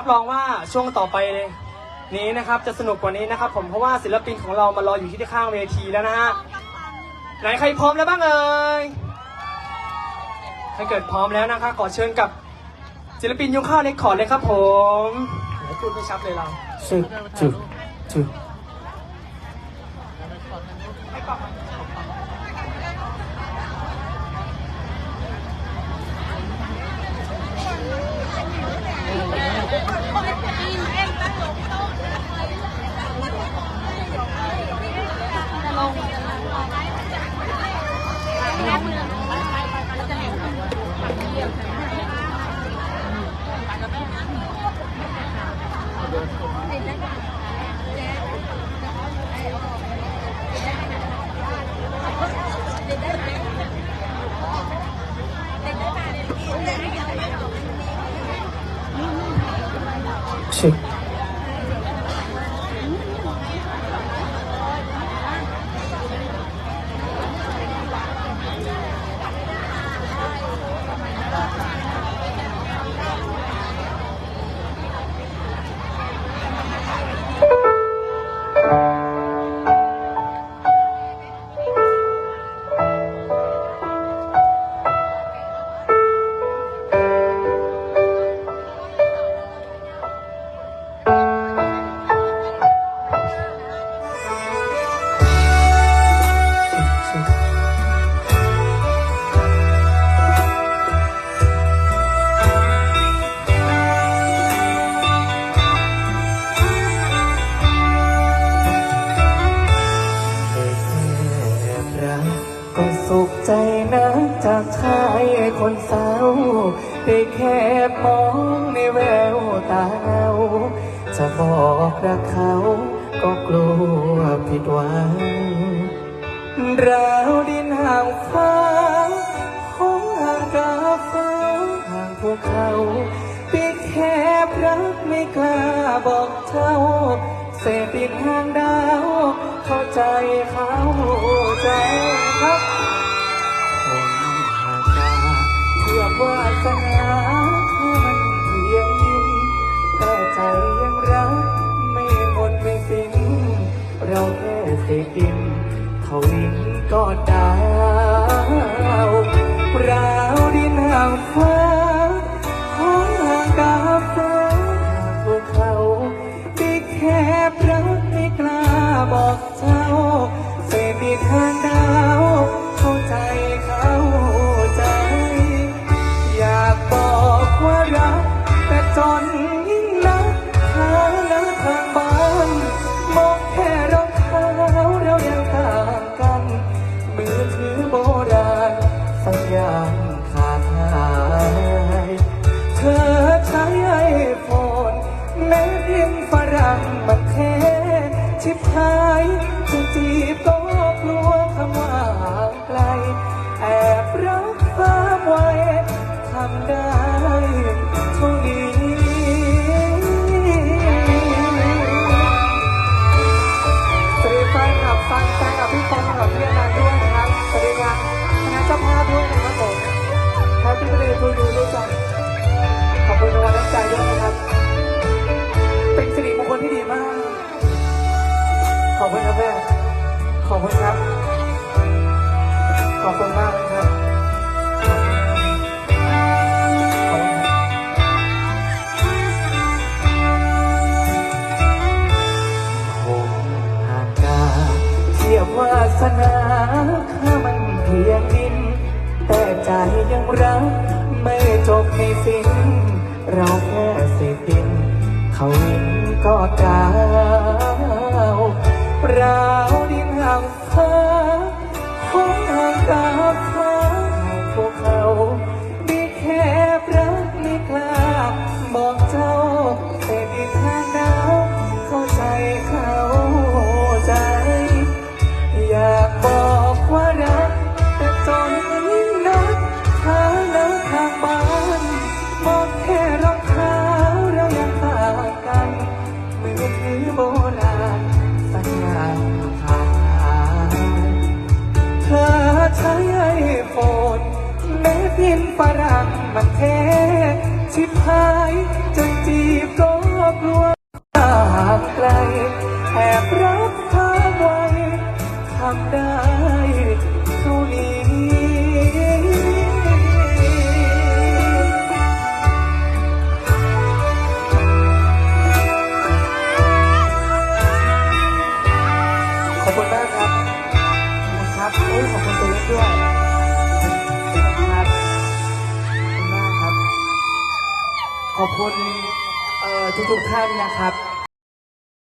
รับรองว่าช่วงต่อไปเลยนี้นะครับ จะสนุกกว่านี้นะครับ ผมเพราะว่าศิลปินของเรามารออยู่ที่ข้างเวทีแล้วนะฮะไหนใครพร้อมแล้วบ้างเอ่ยถ้าเกิดพร้อมแล้วนะคะ ขอเชิญกับศิลปินยุงข้าวเล็กขอดเลยครับผมเดี๋ยวพูดไม่ชัดเลยเราจุดจุดจุด จากชายคนเศร้าได้แค่มองในแววตาเงาจะบอกรักเขาก็กลัวผิดหวังราวดินห่างฟ้าห้องห่างกาฟ้าห่างพวกเขาปิดแคบรักไม่กล้าบอกเจ้าเศษดินห่างดาว เข้าใจเขาใจครับ วาสนาให้มันเพียงดินแต่ใจยังรัก ไม่หมดไม่สิ้น เราแค่เศษดินเขาลิ้นก็ดาวราวดินห่างฟ้าห้องห่างกาฟ้าหางพวกเขาที่แคบรักไม่กล้าบอกเจ้าเศษดินห่างดาวเข้าใจเข้าใจ ว่ารักแต่จน จ้าภาพด้วยนะครับผมแฮปปี้เบร์เดย์ทูยูด้วยจ้ะขอบคุณรางวัลน้ำใจด้วยนะครับ เป็นสิริมงคลที่ดีมาก ขอบคุณครับแม่ ขอบคุณครับ ขอบคุณมากเลยครับ ใจยังรัก ไม่จบไม่สิ้น เราแค่สิบิน เขาหินก็กาวราวดินห่างฟ้า กินฝรั่งมันเทชิบหายจนจีบก็กลัวห่างไกลแอบรักเธอไว้ทำได้เท่านี้ขอบคุณมากครับ ขอบคุณครับ ขอบคุณตัวเล็กด้วย ขอบคุณทุกทุกท่านนะครับ